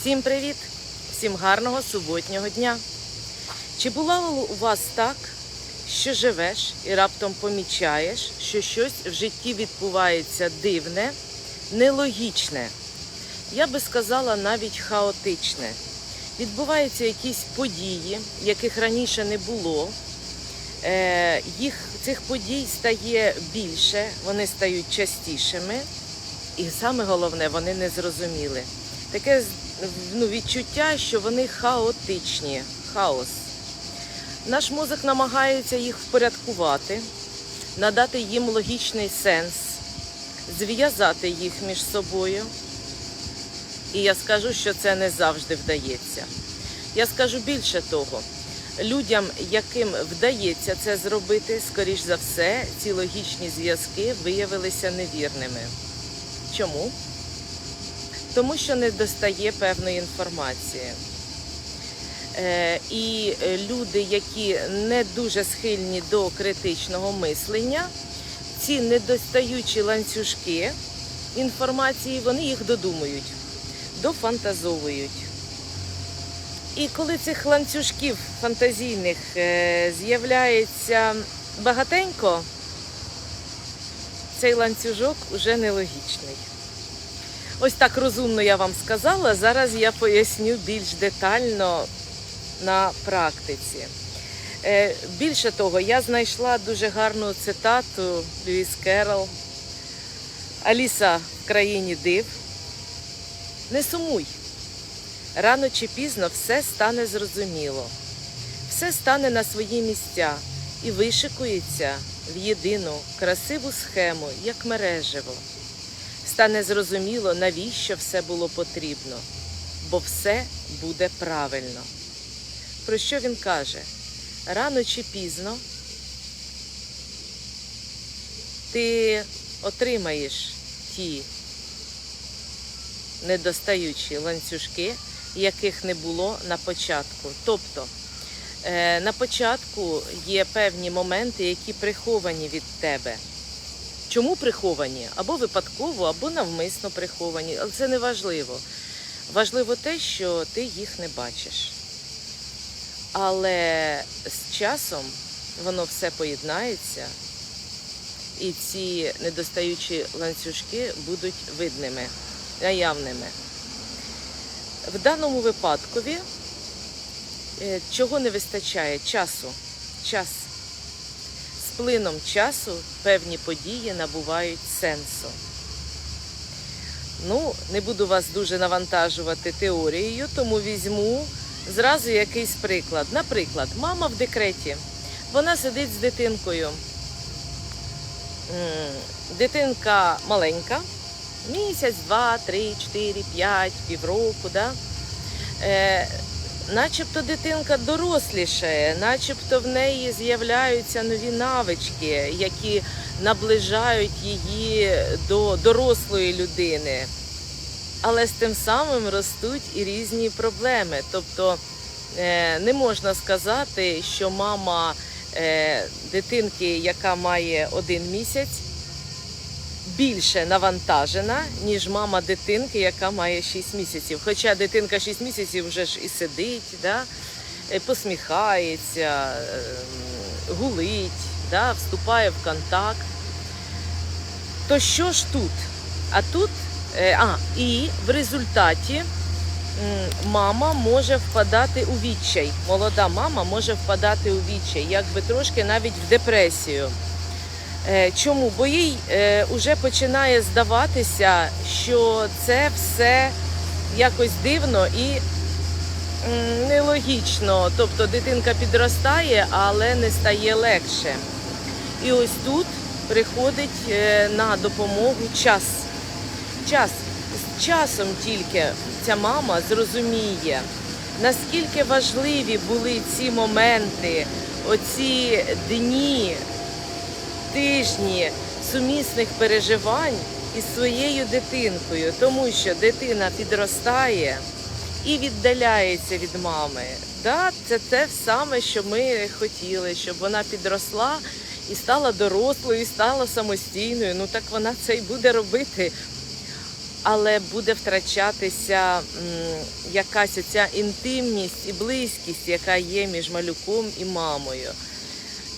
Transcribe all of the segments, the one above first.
Всім привіт! Всім гарного суботнього дня! Чи було у вас так, що живеш і раптом помічаєш, що щось в житті відбувається дивне, нелогічне? Я би сказала навіть хаотичне. Відбуваються якісь події, яких раніше не було. Е, їх цих подій стає більше, вони стають частішими, і саме головне, вони не зрозуміли. Таке ну, відчуття, що вони хаотичні, хаос. Наш мозок намагається їх впорядкувати, надати їм логічний сенс, зв'язати їх між собою. І я скажу, що це не завжди вдається. Я скажу більше того, людям, яким вдається це зробити, скоріш за все, ці логічні зв'язки виявилися невірними. Чому? Тому що не достає певної інформації. Е, І люди, які не дуже схильні до критичного мислення, ці недостаючі ланцюжки інформації, вони їх додумують, дофантазовують. І коли цих ланцюжків фантазійних е, з'являється багатенько, цей ланцюжок уже нелогічний. Ось так розумно я вам сказала. Зараз я поясню більш детально на практиці. Е, Більше того, я знайшла дуже гарну цитату Льюіс Керол. Аліса в країні див. Не сумуй. Рано чи пізно все стане зрозуміло, все стане на свої місця і вишикується в єдину красиву схему, як мережево. Стане зрозуміло, навіщо все було потрібно, бо все буде правильно. Про що він каже? Рано чи пізно ти отримаєш ті недостаючі ланцюжки, яких не було на початку. Тобто е, на початку є певні моменти, які приховані від тебе. Чому приховані? Або випадково, або навмисно приховані. Але це не важливо. Важливо те, що ти їх не бачиш. Але з часом воно все поєднається, і ці недостаючі ланцюжки будуть видними, наявними. В даному випадкові е, чого не вистачає? Часу. Час. Плином часу певні події набувають сенсу. Ну, не буду вас дуже навантажувати теорією, тому візьму зразу якийсь приклад. Наприклад, мама в декреті, вона сидить з дитинкою. Дитинка маленька, місяць, два, три, чотири, п'ять, півроку. Да? Начебто дитинка дорослішає, начебто в неї з'являються нові навички, які наближають її до дорослої людини. Але з тим самим ростуть і різні проблеми. Тобто е, не можна сказати, що мама е, дитинки, яка має один місяць, більше навантажена, ніж мама дитинки, яка має 6 місяців. Хоча дитинка 6 місяців вже ж і сидить, да? е, посміхається, е, гулить, да? вступає в контакт. То що ж тут? А тут, е, а, і в результаті мама може впадати у відчай. Молода мама може впадати у відчай, якби трошки навіть в депресію. Е, Чому? Бо їй е, вже починає здаватися, що це все якось дивно і нелогічно. Тобто дитинка підростає, але не стає легше. І ось тут приходить е, на допомогу час. Час. З часом тільки ця мама зрозуміє, наскільки важливі були ці моменти, оці дні, тижні сумісних переживань із своєю дитинкою, тому що дитина підростає і віддаляється від мами. Да, це те саме, що ми хотіли, щоб вона підросла і стала дорослою, і стала самостійною. Ну так вона це й буде робити. але буде втрачатися якась оця інтимність і близькість, яка є між малюком і мамою.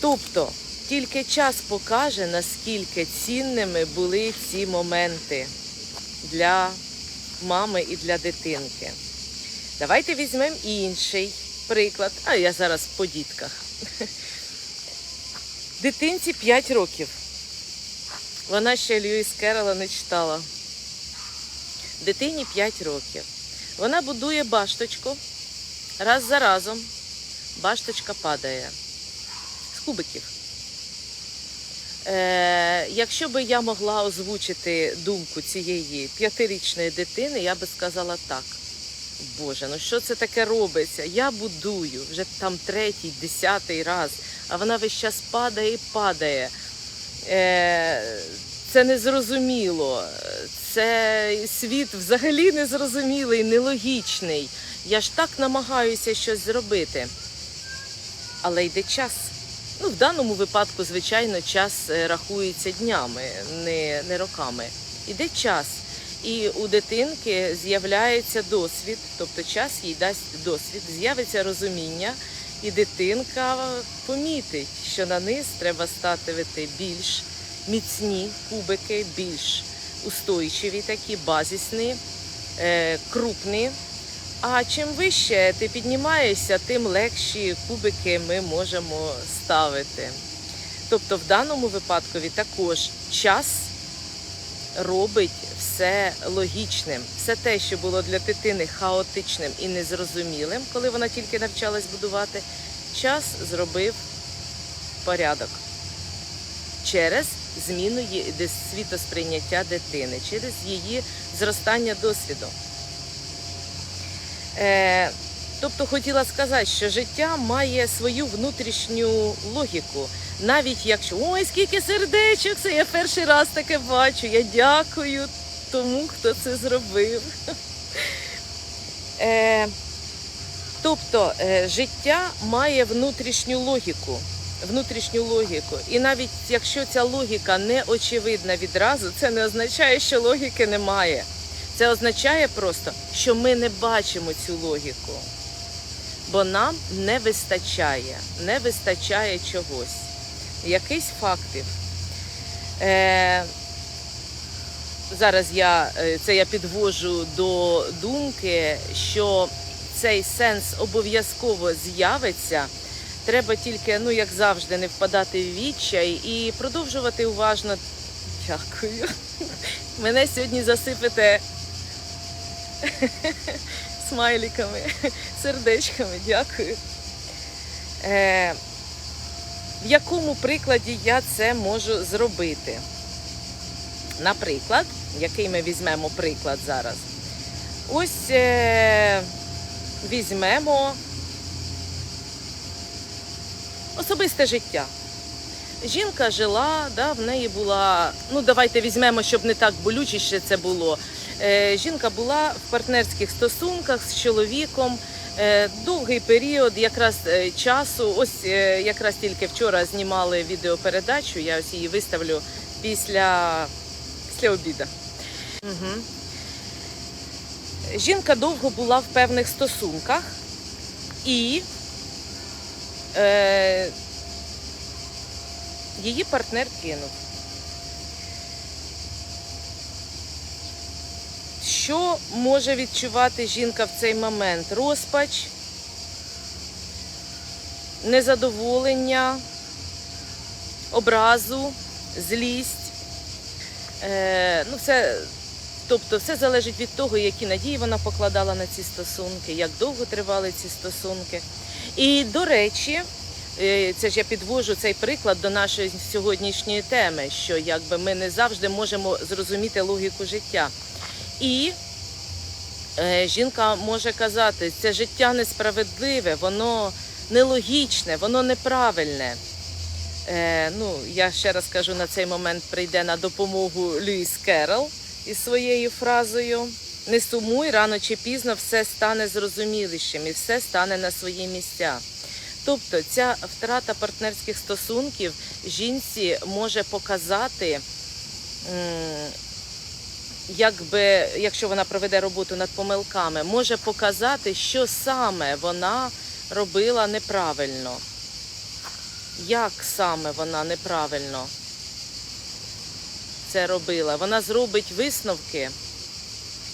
Тобто тільки час покаже, наскільки цінними були ці моменти для мами і для дитинки. Давайте візьмемо інший приклад. А я зараз по дітках. Дитинці 5 років. Вона ще Льюіс Керрола не читала. Дитині 5 років. Вона будує башточку. Раз за разом башточка падає з кубиків. Е, якщо би я могла озвучити думку цієї п'ятирічної дитини, я би сказала так. Боже, ну що це таке робиться? Я будую вже там третій, десятий раз, а вона весь час падає і падає. Е, це незрозуміло. Це світ взагалі незрозумілий, нелогічний. Я ж так намагаюся щось зробити. Але йде час. Ну, в даному випадку, звичайно, час е, рахується днями, не, не роками. Іде час. І у дитинки з'являється досвід, тобто час їй дасть досвід, з'явиться розуміння, і дитинка помітить, що на низ треба ставити більш міцні кубики, більш устойчиві, такі базисні, е, крупні. А чим вище ти піднімаєшся, тим легші кубики ми можемо ставити. Тобто, в даному випадку також час робить все логічним. Все те, що було для дитини хаотичним і незрозумілим, коли вона тільки навчалась будувати, час зробив порядок через зміну світосприйняття дитини, через її зростання досвіду. Е, тобто хотіла сказати, що життя має свою внутрішню логіку. Навіть якщо ой, скільки сердечок, це я перший раз таке бачу. Я дякую тому, хто це зробив. Е, тобто е, життя має внутрішню логіку. Внутрішню логіку. І навіть якщо ця логіка не очевидна відразу, це не означає, що логіки немає. Це означає просто, що ми не бачимо цю логіку. Бо нам не вистачає, не вистачає чогось, якихось фактів. Е, зараз я е, це я підвожу до думки, що цей сенс обов'язково з'явиться. Треба тільки, ну як завжди, не впадати в відчай і продовжувати уважно. Дякую. Мене сьогодні засипете смайликами, сердечками. Дякую. Е, в якому прикладі я це можу зробити? Наприклад, який ми візьмемо приклад зараз? Ось е, візьмемо особисте життя. Жінка жила, да, в неї була, ну давайте візьмемо, щоб не так болючіше це було. Е, жінка була в партнерських стосунках з чоловіком е, довгий період якраз е, часу. Ось якраз тільки вчора знімали відеопередачу, я ось її виставлю після, після обіду. Угу. Жінка довго була в певних стосунках і е, її партнер кинув. Що може відчувати жінка в цей момент? Розпач, незадоволення, образу, злість. Е, ну, все, тобто все залежить від того, які надії вона покладала на ці стосунки, як довго тривали ці стосунки. І, до речі, е, це ж я підвожу цей приклад до нашої сьогоднішньої теми, що якби ми не завжди можемо зрозуміти логіку життя. І е, жінка може казати, це життя несправедливе, воно нелогічне, воно неправильне. Е, ну, я ще раз кажу, на цей момент прийде на допомогу Льюіс Керрол із своєю фразою. Не сумуй, рано чи пізно все стане зрозумілішим і все стане на свої місця. Тобто ця втрата партнерських стосунків жінці може показати якби, якщо вона проведе роботу над помилками, може показати, що саме вона робила неправильно. Як саме вона неправильно це робила? Вона зробить висновки,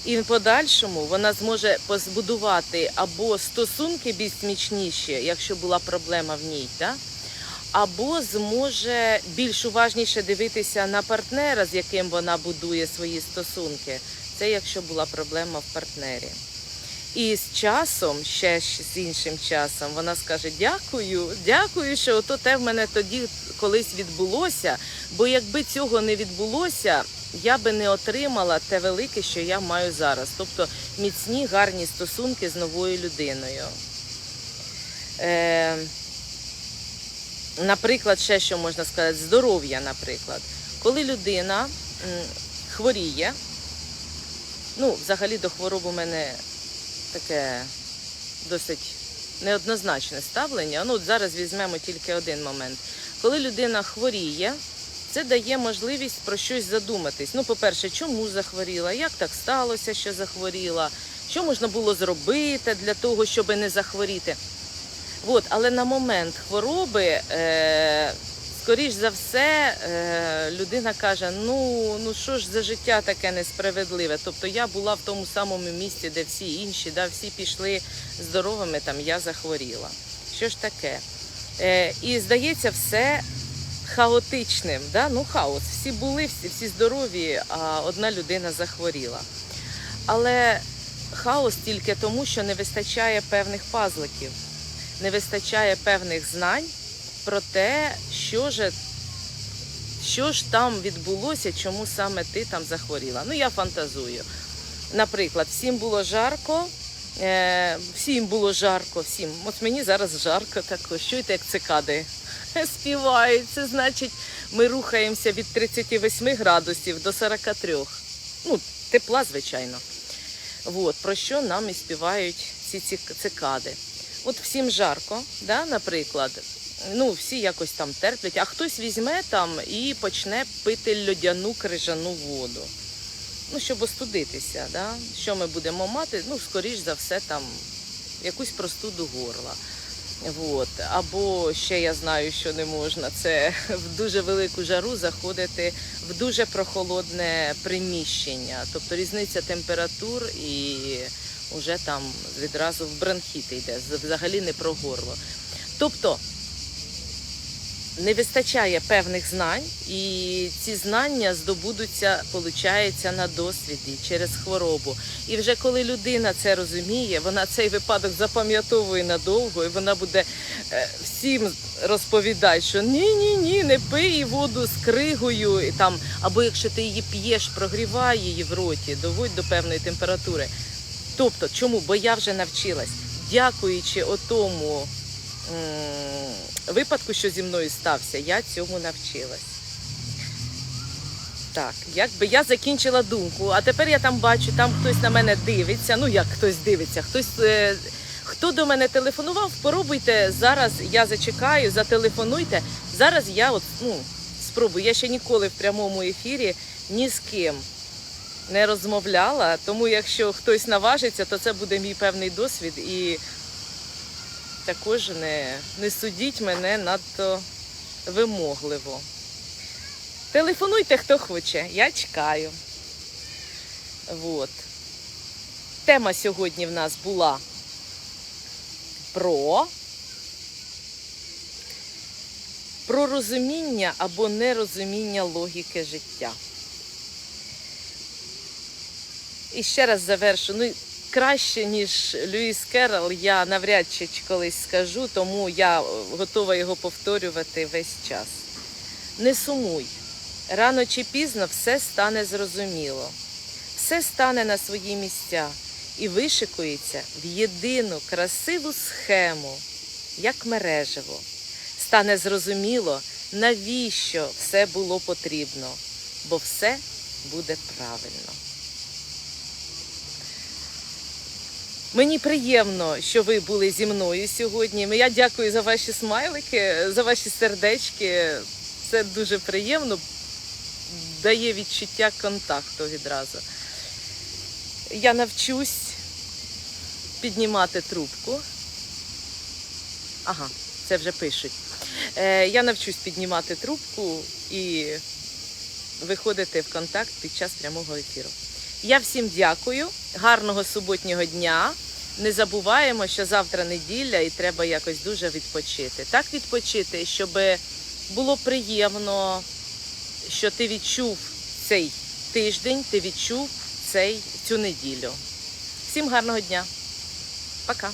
і в подальшому вона зможе позбудувати або стосунки більш смічніші, якщо була проблема в ній, так? Або зможе більш уважніше дивитися на партнера, з яким вона будує свої стосунки. Це якщо була проблема в партнері. І з часом, ще з іншим часом, вона скаже: Дякую, дякую, що ото те в мене тоді колись відбулося. Бо якби цього не відбулося, я би не отримала те велике, що я маю зараз. Тобто міцні, гарні стосунки з новою людиною. Е, наприклад, ще що можна сказати, здоров'я, наприклад. Коли людина хворіє, ну, взагалі до хвороб у мене таке досить неоднозначне ставлення. Ну, от зараз візьмемо тільки один момент. Коли людина хворіє, це дає можливість про щось задуматись. Ну, по-перше, чому захворіла, як так сталося, що захворіла, що можна було зробити для того, щоб не захворіти. От, але на момент хвороби, е, скоріш за все, е, людина каже: ну, ну що ж за життя таке несправедливе. Тобто я була в тому самому місці, де всі інші, да, всі пішли здоровими, там я захворіла. Що ж таке? Е, і здається, все хаотичним. Да? Ну, хаос. Всі були, всі, всі здорові, а одна людина захворіла. Але хаос тільки тому, що не вистачає певних пазликів не вистачає певних знань про те, що ж, що ж там відбулося, чому саме ти там захворіла. Ну, я фантазую. Наприклад, всім було жарко, е, всім було жарко, всім. От мені зараз жарко також. Чуєте, як цикади співають. Це значить, ми рухаємося від 38 градусів до 43. Ну, тепла, звичайно. От, про що нам і співають ці цикади. От всім жарко, да, наприклад. Ну, всі якось там терплять, а хтось візьме там і почне пити льодяну крижану воду. Ну, щоб остудитися, да? що ми будемо мати, ну, скоріш за все, там якусь простуду горла. От. Або ще я знаю, що не можна, це в дуже велику жару заходити в дуже прохолодне приміщення. Тобто різниця температур і вже там відразу в бронхіти йде, взагалі не про горло. Тобто не вистачає певних знань, і ці знання здобудуться, виходить, на досвіді через хворобу. І вже коли людина це розуміє, вона цей випадок запам'ятовує надовго, і вона буде е, всім розповідати, що ні, ні, ні, не пий воду з кригою, і там, або якщо ти її п'єш, прогрівай її в роті, доводь до певної температури. Тобто, чому? Бо я вже навчилась, дякуючи отому випадку, що зі мною стався, я цьому навчилась. Так, якби я закінчила думку, а тепер я там бачу, там хтось на мене дивиться. Ну як хтось дивиться, хтось. Е, Хто до мене телефонував, спробуйте зараз. Я зачекаю, зателефонуйте. Зараз я от ну спробую. Я ще ніколи в прямому ефірі ні з ким не розмовляла, тому якщо хтось наважиться, то це буде мій певний досвід і також не, не судіть мене надто вимогливо. Телефонуйте, хто хоче, я чекаю. От. Тема сьогодні в нас була про, про розуміння або нерозуміння логіки життя. І ще раз завершу. Ну, краще, ніж Льюіс Керрол, я навряд чи колись скажу, тому я готова його повторювати весь час. Не сумуй. Рано чи пізно все стане зрозуміло, все стане на свої місця і вишикується в єдину красиву схему, як мережево. Стане зрозуміло, навіщо все було потрібно, бо все буде правильно. Мені приємно, що ви були зі мною сьогодні. Я дякую за ваші смайлики, за ваші сердечки. Це дуже приємно, дає відчуття контакту відразу. я навчусь піднімати трубку. Ага, це вже пишуть. Е, я навчусь піднімати трубку і виходити в контакт під час прямого ефіру. Я всім дякую, гарного суботнього дня. Не забуваємо, що завтра неділя і треба якось дуже відпочити. Так відпочити, щоб було приємно, що ти відчув цей тиждень, ти відчув цей, цю неділю. Всім гарного дня. Пока.